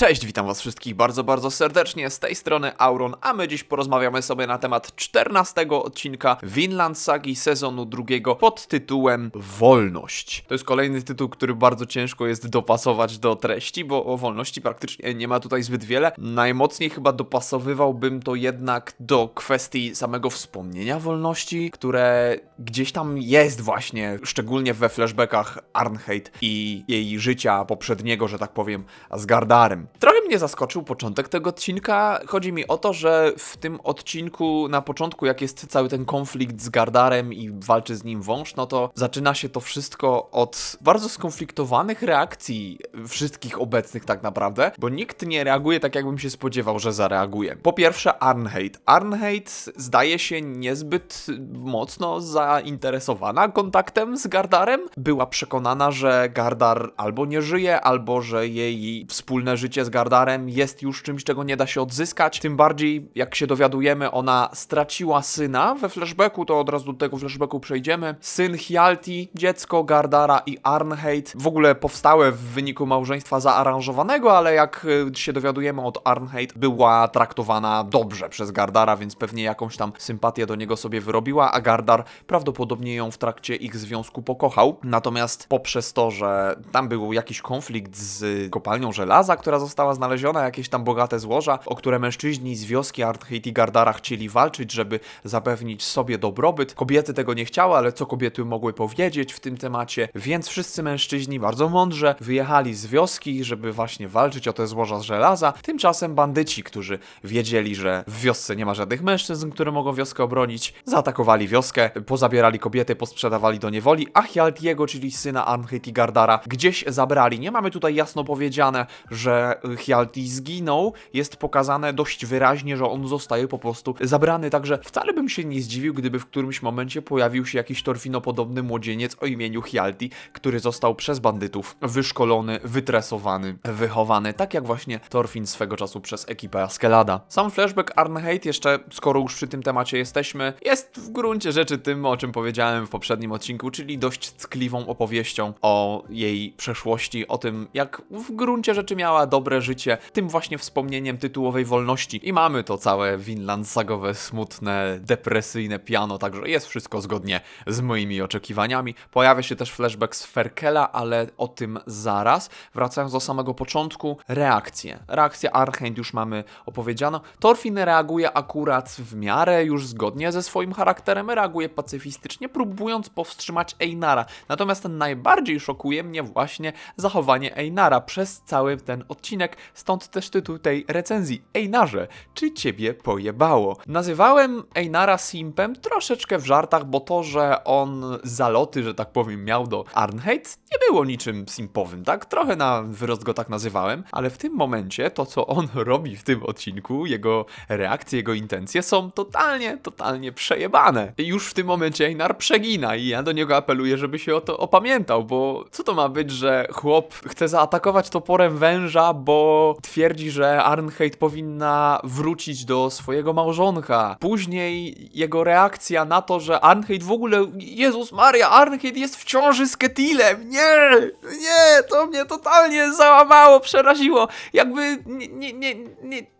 Cześć, witam was wszystkich bardzo, bardzo serdecznie. Z tej strony Auron, a my dziś porozmawiamy sobie na temat 14 odcinka Vinland Sagi sezonu drugiego pod tytułem Wolność. To jest kolejny tytuł, który bardzo ciężko jest dopasować do treści, bo o wolności praktycznie nie ma tutaj zbyt wiele. Najmocniej chyba dopasowywałbym to jednak do kwestii samego wspomnienia wolności, które gdzieś tam jest właśnie, szczególnie we flashbackach Arnheit i jej życia poprzedniego, że tak powiem, z Gardarem. Trochę mnie zaskoczył początek tego odcinka. Chodzi mi o to, że w tym odcinku na początku, jak jest cały ten konflikt z Gardarem i walczy z nim wąż, no to zaczyna się to wszystko od bardzo skonfliktowanych reakcji wszystkich obecnych tak naprawdę, bo nikt nie reaguje tak, jakbym się spodziewał, że zareaguje. Po pierwsze Arnheit. Arnheit zdaje się niezbyt mocno zainteresowana kontaktem z Gardarem. Była przekonana, że Gardar albo nie żyje, albo że jej wspólne życie z Gardarem jest już czymś, czego nie da się odzyskać. Tym bardziej, jak się dowiadujemy, ona straciła syna we flashbacku, to od razu do tego flashbacku przejdziemy. Syn Hjalti, dziecko Gardara i Arnheit, w ogóle powstałe w wyniku małżeństwa zaaranżowanego, ale jak y, się dowiadujemy od Arnheit, była traktowana dobrze przez Gardara, więc pewnie jakąś tam sympatię do niego sobie wyrobiła, a Gardar prawdopodobnie ją w trakcie ich związku pokochał. Natomiast poprzez to, że tam był jakiś konflikt z kopalnią żelaza, która została znaleziona, jakieś tam bogate złoża, o które mężczyźni z wioski Arnheit i Gardara chcieli walczyć, żeby zapewnić sobie dobrobyt. Kobiety tego nie chciały, ale co kobiety mogły powiedzieć w tym temacie, więc wszyscy mężczyźni bardzo mądrze wyjechali z wioski, żeby właśnie walczyć o te złoża z żelaza. Tymczasem bandyci, którzy wiedzieli, że w wiosce nie ma żadnych mężczyzn, które mogą wioskę obronić, zaatakowali wioskę, pozabierali kobiety, posprzedawali do niewoli, a Hjaltiego, czyli syna Arnheit i Gardara, gdzieś zabrali. Nie mamy tutaj jasno powiedziane, że Hjalti zginął, jest pokazane dość wyraźnie, że on zostaje po prostu zabrany, także wcale bym się nie zdziwił, gdyby w którymś momencie pojawił się jakiś torfinopodobny młodzieniec o imieniu Hjalti, który został przez bandytów wyszkolony, wytresowany, wychowany, tak jak właśnie Torfin swego czasu przez ekipę Askelada. Sam flashback Arnheit jeszcze, skoro już przy tym temacie jesteśmy, jest w gruncie rzeczy tym, o czym powiedziałem w poprzednim odcinku, czyli dość ckliwą opowieścią o jej przeszłości, o tym, jak w gruncie rzeczy miała dobre życie, tym właśnie wspomnieniem tytułowej wolności. I mamy to całe Vinland sagowe, smutne, depresyjne piano, także jest wszystko zgodnie z moimi oczekiwaniami. Pojawia się też flashback z Ferkela, ale o tym zaraz. Wracając do samego początku, reakcje. Reakcję Archend już mamy opowiedzianą. Thorfinn reaguje akurat w miarę już zgodnie ze swoim charakterem, reaguje pacyfistycznie, próbując powstrzymać Einara. Natomiast najbardziej szokuje mnie właśnie zachowanie Einara przez cały ten odcinek, stąd też tytuł tej recenzji. Einarze, czy ciebie pojebało? Nazywałem Einara Simpem troszeczkę w żartach, bo to, że on zaloty, że tak powiem, miał do Arnheit, nie było niczym simpowym, tak? Trochę na wyrost go tak nazywałem, ale w tym momencie to, co on robi w tym odcinku, jego reakcje, jego intencje są totalnie, totalnie przejebane. I już w tym momencie Einar przegina i ja do niego apeluję, żeby się o to opamiętał, bo co to ma być, że chłop chce zaatakować toporem węża, bo twierdzi, że Arnheit powinna wrócić do swojego małżonka. Później jego reakcja na to, że Arnheit w ogóle, Jezus Maria, Arnheit jest w ciąży z Ketilem. Nie, nie, to mnie totalnie załamało, przeraziło. Jakby nie, nie, nie,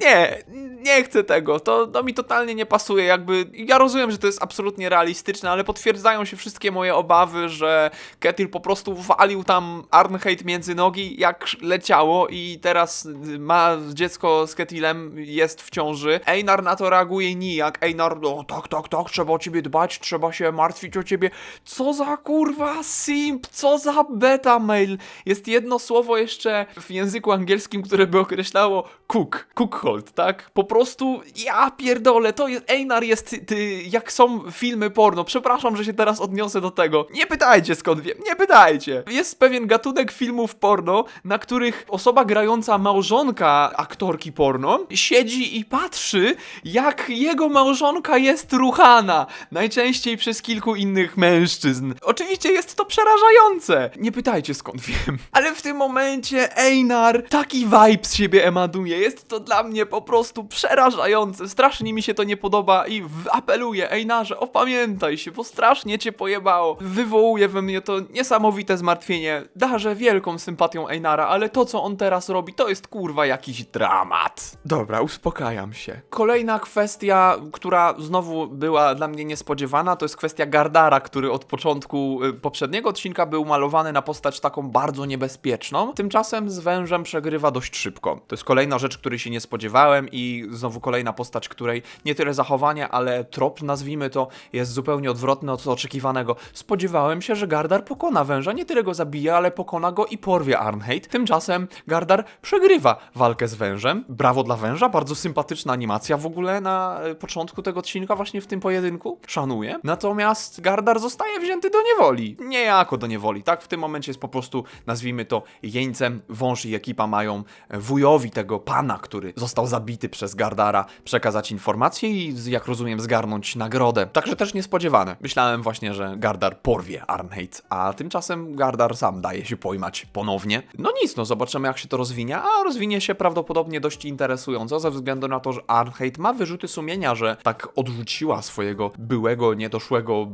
nie, nie, chcę tego. To, to mi totalnie nie pasuje. Jakby ja rozumiem, że to jest absolutnie realistyczne, ale potwierdzają się wszystkie moje obawy, że Ketil po prostu walił tam Arnheit między nogi jak leciało i teraz ma dziecko z Ketilem, jest w ciąży. Einar na to reaguje nijak. Einar, no tak, tak, tak, trzeba o ciebie dbać, trzeba się martwić o ciebie. Co za kurwa simp, co za beta mail. Jest jedno słowo jeszcze w języku angielskim, które by określało cook, cookhold, tak? Po prostu ja pierdolę, to jest, Einar jest ty, jak są filmy porno. Przepraszam, że się teraz odniosę do tego. Nie pytajcie skąd wiem, nie pytajcie. Jest pewien gatunek filmów porno, na których osoba grająca małżonka aktorki porno siedzi i patrzy, jak jego małżonka jest ruchana. Najczęściej przez kilku innych mężczyzn. Oczywiście jest to przerażające. Nie pytajcie skąd wiem. Ale w tym momencie Einar taki vibe z siebie emanuje. Jest to dla mnie po prostu przerażające. Strasznie mi się to nie podoba i apeluję, Einarze, opamiętaj się, bo strasznie cię pojebało. Wywołuje we mnie to niesamowite zmartwienie. Darzę wielką sympatią Einara, ale to co on teraz robi robi, to jest kurwa jakiś dramat. Dobra, uspokajam się. Kolejna kwestia, która znowu była dla mnie niespodziewana, to jest kwestia Gardara, który od początku y, poprzedniego odcinka był malowany na postać taką bardzo niebezpieczną. Tymczasem z wężem przegrywa dość szybko. To jest kolejna rzecz, której się nie spodziewałem i znowu kolejna postać, której nie tyle zachowanie, ale trop, nazwijmy to, jest zupełnie odwrotny od oczekiwanego. Spodziewałem się, że Gardar pokona węża, nie tyle go zabije, ale pokona go i porwie Arnheit. Tymczasem Gardar przegrywa walkę z wężem. Brawo dla węża, bardzo sympatyczna animacja w ogóle na e, początku tego odcinka, właśnie w tym pojedynku. Szanuję. Natomiast Gardar zostaje wzięty do niewoli. Niejako do niewoli, tak? W tym momencie jest po prostu, nazwijmy to, jeńcem. Wąż i ekipa mają e, wujowi tego pana, który został zabity przez Gardara, przekazać informacje i, jak rozumiem, zgarnąć nagrodę. Także też niespodziewane. Myślałem właśnie, że Gardar porwie Arnheit, a tymczasem Gardar sam daje się pojmać ponownie. No nic, no zobaczymy jak się to rozwinie, a rozwinie się prawdopodobnie dość interesująco, ze względu na to, że Arnheit ma wyrzuty sumienia, że tak odrzuciła swojego byłego, niedoszłego,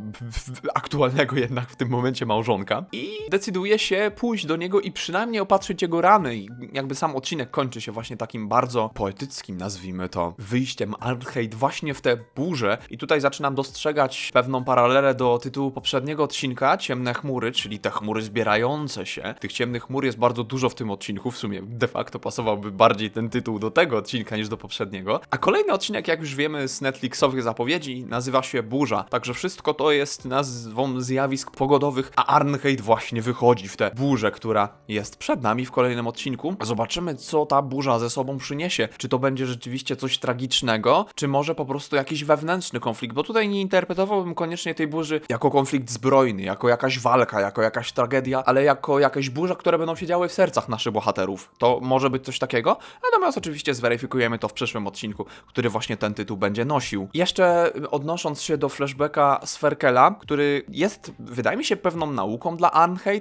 aktualnego jednak w tym momencie małżonka i decyduje się pójść do niego i przynajmniej opatrzyć jego rany. I jakby sam odcinek kończy się właśnie takim bardzo poetyckim, nazwijmy to, wyjściem Arnheit właśnie w tę burzę. I tutaj zaczynam dostrzegać pewną paralelę do tytułu poprzedniego odcinka, Ciemne chmury, czyli te chmury zbierające się. Tych ciemnych chmur jest bardzo dużo w tym odcinku, w sumie de facto pasowałby bardziej ten tytuł do tego odcinka niż do poprzedniego. A kolejny odcinek, jak już wiemy z Netflixowych zapowiedzi, nazywa się Burza. Także wszystko to jest nazwą zjawisk pogodowych, a Arnheit właśnie wychodzi w tę burzę, która jest przed nami w kolejnym odcinku. Zobaczymy, co ta burza ze sobą przyniesie. Czy to będzie rzeczywiście coś tragicznego, czy może po prostu jakiś wewnętrzny konflikt, bo tutaj nie interpretowałbym koniecznie tej burzy jako konflikt zbrojny, jako jakaś walka, jako jakaś tragedia, ale jako jakaś burza, które będą się działy w sercach naszych bohaterów. To może być coś takiego, natomiast oczywiście zweryfikujemy to w przyszłym odcinku, który właśnie ten tytuł będzie nosił. Jeszcze odnosząc się do flashbacka Sferkela, który jest, wydaje mi się, pewną nauką dla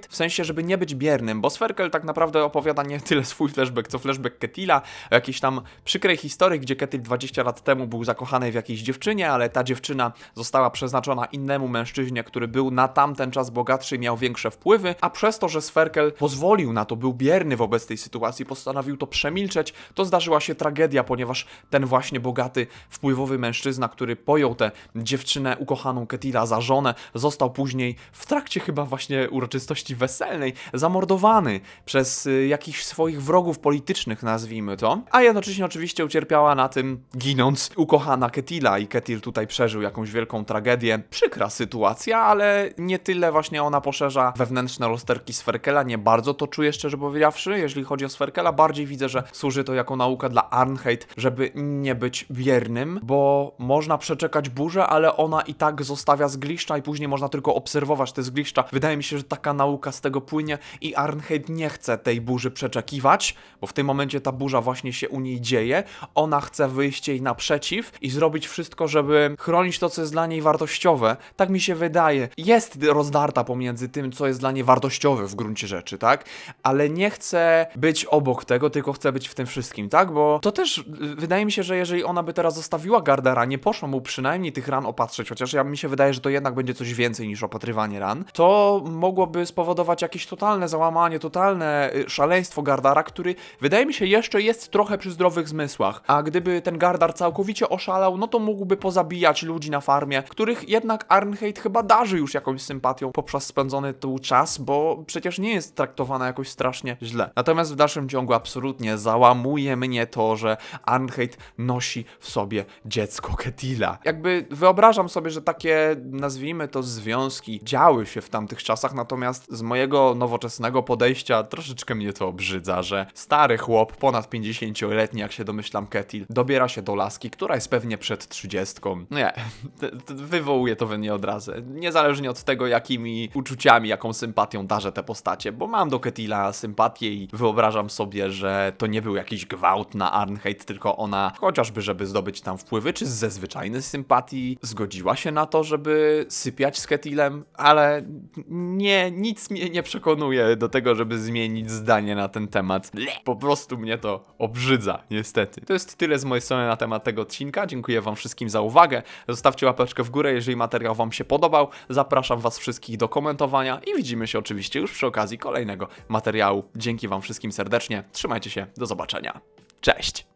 W sensie, żeby nie być biernym, bo Sferkel tak naprawdę opowiada nie tyle swój flashback, co flashback Ketila, o jakiejś tam przykrej historii, gdzie Ketil 20 lat temu był zakochany w jakiejś dziewczynie, ale ta dziewczyna została przeznaczona innemu mężczyźnie, który był na tamten czas bogatszy i miał większe wpływy, a przez to, że Sferkel pozwolił na to, był bierny wobec tej sytuacji, postanowił to przemilczeć, to zdarzyła się tragedia, ponieważ ten właśnie bogaty, wpływowy mężczyzna, który pojął tę dziewczynę ukochaną Ketila za żonę, został później w trakcie chyba właśnie uroczystości weselnej zamordowany przez y, jakichś swoich wrogów politycznych, nazwijmy to, a jednocześnie oczywiście ucierpiała na tym, ginąc, ukochana Ketila i Ketil tutaj przeżył jakąś wielką tragedię. Przykra sytuacja, ale nie tyle właśnie ona poszerza wewnętrzne rozterki Sferkela, nie bardzo to czuję szczerze powiedziawszy, jeśli chodzi o Sferkela, bardziej widzę, że służy to jako nauka dla Arnheit, żeby nie być biernym, bo można przeczekać burzę, ale ona i tak zostawia zgliszcza i później można tylko obserwować te zgliszcza. Wydaje mi się, że taka nauka z tego płynie i Arnheit nie chce tej burzy przeczekiwać, bo w tym momencie ta burza właśnie się u niej dzieje. Ona chce wyjść jej naprzeciw i zrobić wszystko, żeby chronić to, co jest dla niej wartościowe. Tak mi się wydaje. Jest rozdarta pomiędzy tym, co jest dla niej wartościowe w gruncie rzeczy, tak? Ale nie chce być obok tego, tylko chce być w tym wszystkim, tak? Bo to też y, wydaje mi się, że jeżeli ona by teraz zostawiła Gardera, nie poszła mu przynajmniej tych ran opatrzyć, chociaż ja mi się wydaje, że to jednak będzie coś więcej niż opatrywanie ran, to mogłoby spowodować jakieś totalne załamanie, totalne y, szaleństwo Gardara, który wydaje mi się jeszcze jest trochę przy zdrowych zmysłach. A gdyby ten Gardar całkowicie oszalał, no to mógłby pozabijać ludzi na farmie, których jednak Arnheit chyba darzy już jakąś sympatią poprzez spędzony tu czas, bo przecież nie jest traktowana jakoś strasznie źle. Natomiast w dalszym ciągu absolutnie załamuje mnie to, że Arnheit nosi w sobie dziecko Ketila. Jakby wyobrażam sobie, że takie, nazwijmy to, związki działy się w tamtych czasach, natomiast z mojego nowoczesnego podejścia troszeczkę mnie to obrzydza, że stary chłop, ponad 50-letni, jak się domyślam, Ketil, dobiera się do laski, która jest pewnie przed 30. Nie, t- t- wywołuje to we mnie odrazę. Niezależnie od tego, jakimi uczuciami, jaką sympatią darzę te postacie, bo mam do Ketila sympatię i wyobrażam sobie, że to nie był jakiś gwałt na Arnheit, tylko ona, chociażby żeby zdobyć tam wpływy, czy ze zwyczajnej sympatii, zgodziła się na to, żeby sypiać z Ketilem, ale nie, nic mnie nie przekonuje do tego, żeby zmienić zdanie na ten temat. Po prostu mnie to obrzydza, niestety. To jest tyle z mojej strony na temat tego odcinka. Dziękuję Wam wszystkim za uwagę. Zostawcie łapeczkę w górę, jeżeli materiał Wam się podobał. Zapraszam Was wszystkich do komentowania i widzimy się oczywiście już przy okazji kolejnego materiału. Dzięki Wam wszystkim serdecznie, trzymajcie się, do zobaczenia. Cześć!